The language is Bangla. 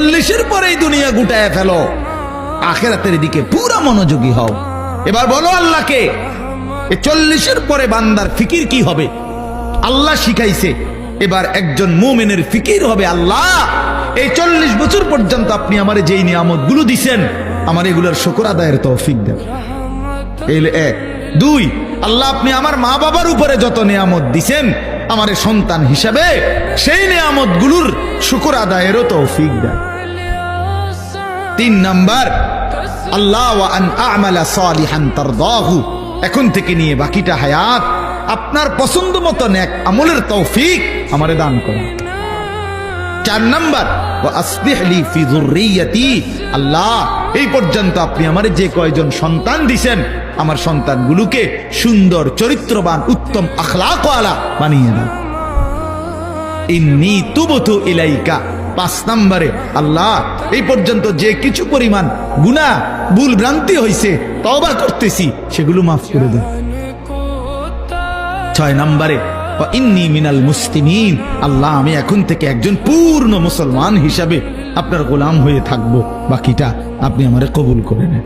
চল্লিশের পরেই দুনিয়া গুটায় ফেলো। আখেরাতের দিকে পুরা মনোযোগী হও। এবার বলো আল্লাহকে চল্লিশের পরে বান্দার ফিকির কি হবে? আল্লাহ শিখাইছে, এবার একজন মোমেনের ফিকির হবে আল্লাহ। এই চল্লিশ বছর পর্যন্ত আপনি আমার যেই নিয়ামতগুলো দিছেন, আমার এগুলোর শুকর আদায়ের তৌফিক দেন। এক। দুই, আল্লাহ আপনি আমার মা বাবার উপরে যত নিয়ামত দিছেন আমার সন্তান হিসাবে সেই নিয়ামতগুলোর শুকর আদায়েরও তৌফিক দেয় তিন নাম্বার, আল্লাহ এখন থেকে নিয়ে বাকিটা হায়াত আপনার পছন্দ মতো এক আমলের তৌফিক আমারে দান করুন। চার নাম্বার আল্লাহ, এই পর্যন্ত আপনি আমার যে কয়জন সন্তান দিছেন, আমার সন্তানগুলোকে সুন্দর, চরিত্রবান, উত্তম আখলাকওয়ালা বানিয়ে দাও। পাঁচ নম্বরে, আল্লাহ, এই পর্যন্ত যে কিছু পরিমাণ করতেছি, সেগুলো ছয় নম্বরে ইন্নি মিনাল মুসলিমিন। আল্লাহ, আমি এখন থেকে একজন পূর্ণ মুসলমান হিসাবে আপনার গোলাম হয়ে থাকব। বাকিটা আপনি আমার কবুল করে নেন।